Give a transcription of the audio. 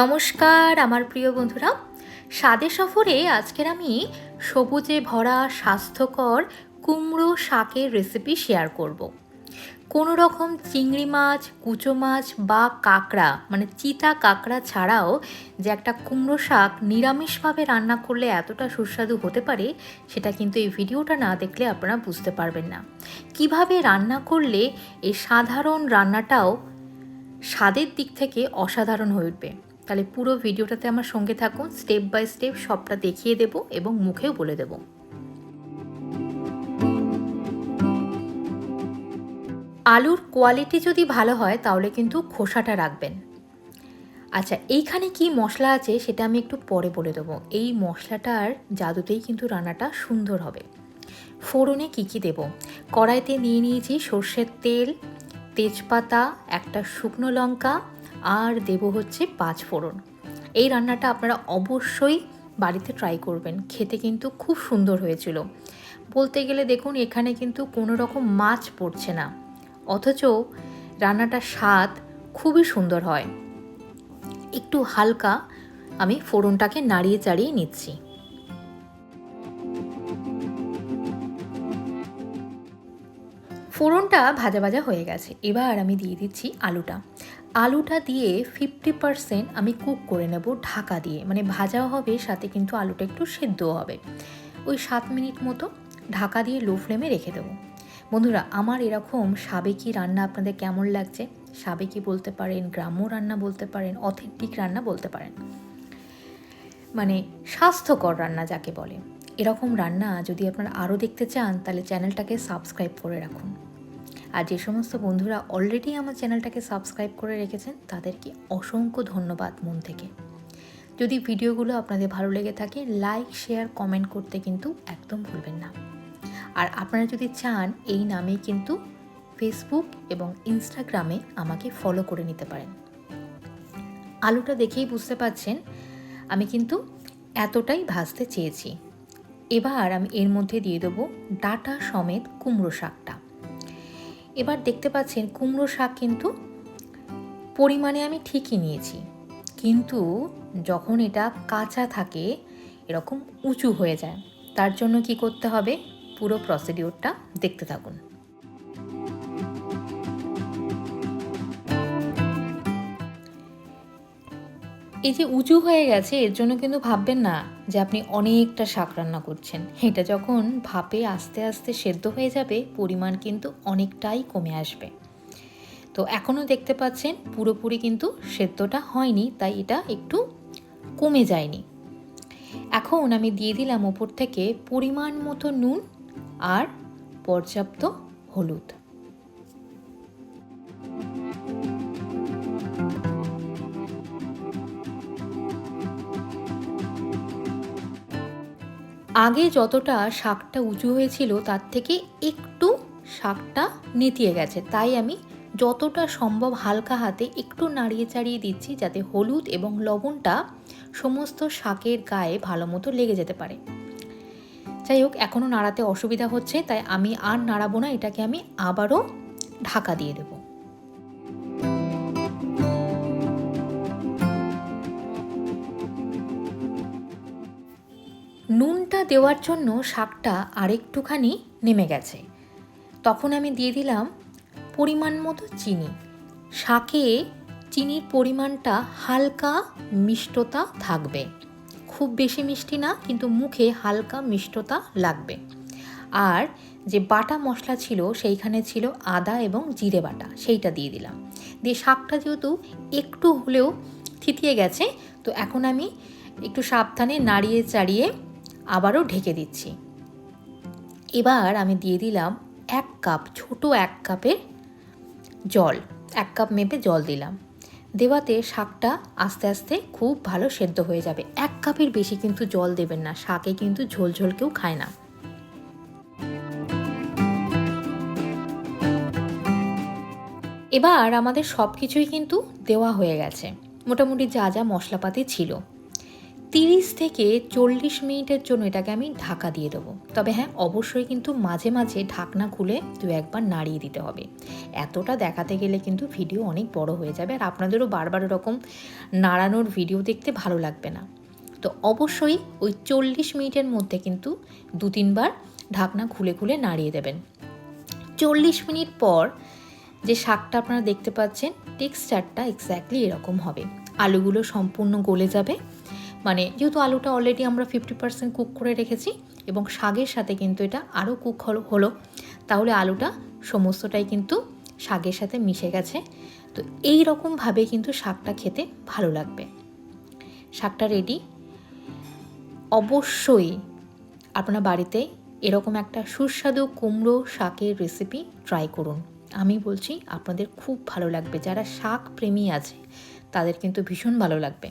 নমস্কার, আমার প্রিয় বন্ধুরা। স্বাদে সফরে আজকের আমি সবুজে ভরা, স্বাস্থ্যকর কুমড়ো শাকের রেসিপি শেয়ার করব। কোনো রকম চিংড়ি মাছ, কুচো মাছ বা কাঁকড়া মানে চিতা কাঁকড়া ছাড়াও যে একটা কুমড়ো শাক নিরামিষভাবে রান্না করলে এতটা সুস্বাদু হতে পারে, সেটা কিন্তু এই ভিডিওটা না দেখলে আপনারা বুঝতে পারবেন না। কীভাবে রান্না করলে এই সাধারণ রান্নাটাও স্বাদের দিক থেকে অসাধারণ হয়ে উঠবে? তাহলে পুরো ভিডিওটাতে আমার সঙ্গে থাকুন স্টেপ বাই স্টেপ সবটা দেখিয়ে দেব এবং মুখেও বলে দেব। আলুর কোয়ালিটি যদি ভালো হয়, তাহলে কিন্তু খোসাটা রাখবেন। আচ্ছা এইখানে কি মশলা আছে সেটা আমি একটু পরে বলে দেবো। এই মশলাটার জাদুতেই কিন্তু রান্নাটা সুন্দর হবে। ফোড়নে কী কী দেবো? কড়াইতে নিয়ে নিয়েছি সর্ষের তেল, তেজপাতা, একটা শুকনো লঙ্কা আর দেব হচ্ছে পাঁচ ফোড়ন। এই রান্নাটা আপনারা অবশ্যই বাড়িতে ট্রাই করবেন। খেতে কিন্তু খুব সুন্দর হয়েছিল। বলতে গেলে দেখুন, এখানে কিন্তু কোনো রকম মাছ পড়ছে না। অথচ রান্নাটার স্বাদ খুবই সুন্দর হয়। একটু হালকা আমি ফোড়নটাকে নাড়িয়ে চাড়িয়ে নিচ্ছি। ফোড়নটা ভাজা ভাজা হয়ে গেছে। এবার আমি দিয়ে দিচ্ছি আলুটা। আলুটা দিয়ে ফিফটি পারসেন্ট আমি কুক করে নেব ঢাকা দিয়ে। মানে ভাজাও হবে, সাথে কিন্তু আলুটা একটু সেদ্ধও হবে। ওই সাত মিনিট মতো ঢাকা দিয়ে লো ফ্লেমে রেখে দেবো। বন্ধুরা, আমার এরকম সাবেকি রান্না আপনাদের কেমন লাগছে? সাবেকি বলতে পারেন, গ্রাম্য রান্না বলতে পারেন অথেন্টিক রান্না বলতে পারেন। মানে স্বাস্থ্যকর রান্না যাকে বলে। এরকম রান্না যদি আপনারা আরও দেখতে চান, তাহলে চ্যানেলটাকে সাবস্ক্রাইব করে রাখুন। আর যে সমস্ত বন্ধুরা অলরেডি আমার চ্যানেলটাকে সাবস্ক্রাইব করে রেখেছেন, তাদেরকে অসংখ্য ধন্যবাদ মন থেকে। যদি ভিডিওগুলো আপনাদের ভালো লেগে থাকে লাইক শেয়ার কমেন্ট করতে কিন্তু একদম ভুলবেন না। আর আপনারা যদি চান, এই নামে কিন্তু ফেসবুক এবং ইনস্টাগ্রামে আমাকে ফলো করে নিতে পারেন। আলুটা দেখেই বুঝতে পাচ্ছেন আমি কিন্তু এতটাই ভাজতে চেয়েছি। এবার আমি এর মধ্যে দিয়ে দেবো ডাটা সমেত কুমড়ো শাকটা এবার দেখতে পাচ্ছেন কুমড়ো শাক কিন্তু পরিমাণে আমি ঠিকই নিয়েছি। কিন্তু যখন এটা কাঁচা থাকে, এরকম উঁচু হয়ে যায়, তার জন্য কি করতে হবে? পুরো প্রসিডিওরটা দেখতে থাকুন। এই যে উঁচু হয়ে গেছে, এর জন্য কিন্তু ভাববেন না যে আপনি অনেকটা শাক রান্না করছেন। এটা যখন ভাপে আস্তে আস্তে সেদ্ধ হয়ে যাবে, পরিমাণ কিন্তু অনেকটাই কমে আসবে। তো এখনও দেখতে পাচ্ছেন, পুরোপুরি কিন্তু সেদ্ধটা হয়নি, তাই এটা একটু কমে যায়নি। এখন আমি দিয়ে দিলাম ওপর থেকে পরিমাণ মতো নুন আর পর্যাপ্ত হলুদ। আগে যতটা শাকটা উঁচু হয়েছিল, তার থেকে একটু শাকটা নেতিয়ে গেছে। তাই আমি যতটা সম্ভব হালকা হাতে একটু নাড়িয়ে চাড়িয়ে দিচ্ছি যাতে হলুদ এবং লবণটা সমস্ত শাকের গায়ে ভালো মতো লেগে যেতে পারে। যাই হোক, এখনও নাড়াতে অসুবিধা হচ্ছে, তাই আমি আর নাড়াবো না, এটাকে আমি আবারও ঢাকা দিয়ে দেব। নুনটা দেওয়ার জন্য শাকটা আরেকটুখানি নেমে গেছে। তখন আমি দিয়ে দিলাম পরিমাণ মতো চিনি। শাকে চিনির পরিমাণটা হালকা মিষ্টতা থাকবে। খুব বেশি মিষ্টি না, কিন্তু মুখে হালকা মিষ্টতা লাগবে। আর যে বাটা মশলা ছিল, সেইখানে ছিল আদা এবং জিরে বাটা, সেইটা দিয়ে দিলাম। দিয়ে শাকটা যেহেতু একটু হলেও থিতিয়ে গেছে, তো এখন আমি একটু সাবধানে নাড়িয়ে চাড়িয়ে আবারও ঢেকে দিচ্ছি। এবার আমি দিয়ে দিলাম এক কাপ, ছোট এক কাপের জল, এক কাপ মেপে জল দিলাম। দেওয়াতে শাকটা আস্তে আস্তে খুব ভালো সেদ্ধ হয়ে যাবে। এক কাপের বেশি কিন্তু জল দেবেন না, শাকে কিন্তু ঝোল ঝোল কেউ খায় না। এবার আমাদের সব কিছুই কিন্তু দেওয়া হয়ে গেছে। মোটামুটি যা যা মশলাপাতি ছিল। তিরিশ থেকে চল্লিশ মিনিটের জন্য এটাকে আমি ঢাকা দিয়ে দেবো। তবে হ্যাঁ অবশ্যই কিন্তু মাঝে মাঝে ঢাকনা খুলে দু একবার নাড়িয়ে দিতে হবে। এতটা দেখাতে গেলে কিন্তু ভিডিও অনেক বড় হয়ে যাবে আর আপনাদেরও বারবার এরকম নাড়ানোর ভিডিও দেখতে ভালো লাগবে না। তো অবশ্যই ওই চল্লিশ মিনিটের মধ্যে কিন্তু দু তিনবার ঢাকনা খুলে খুলে নাড়িয়ে দেবেন। চল্লিশ মিনিট পর যে শাকটা আপনারা দেখতে পাচ্ছেন, টেক্সচারটা এক্স্যাক্টলি এরকম হবে। আলুগুলো সম্পূর্ণ গলে যাবে। মানে যেহেতু আলুটা অলরেডি আমরা ফিফটি পার্সেন্ট কুক করে রেখেছি এবং শাকের সাথে কিন্তু এটা আরও কুক হলো হলো, তাহলে আলুটা সমস্তটাই কিন্তু শাকের সাথে মিশে গেছে। তো এই রকমভাবে কিন্তু শাকটা খেতে ভালো লাগবে। শাকটা রেডি অবশ্যই আপনার বাড়িতে এরকম একটা সুস্বাদু কুমড়ো শাকের রেসিপি ট্রাই করুন। আমি বলছি, আপনাদের খুব ভালো লাগবে। যারা শাক প্রেমী আছে, তাদের কিন্তু ভীষণ ভালো লাগবে।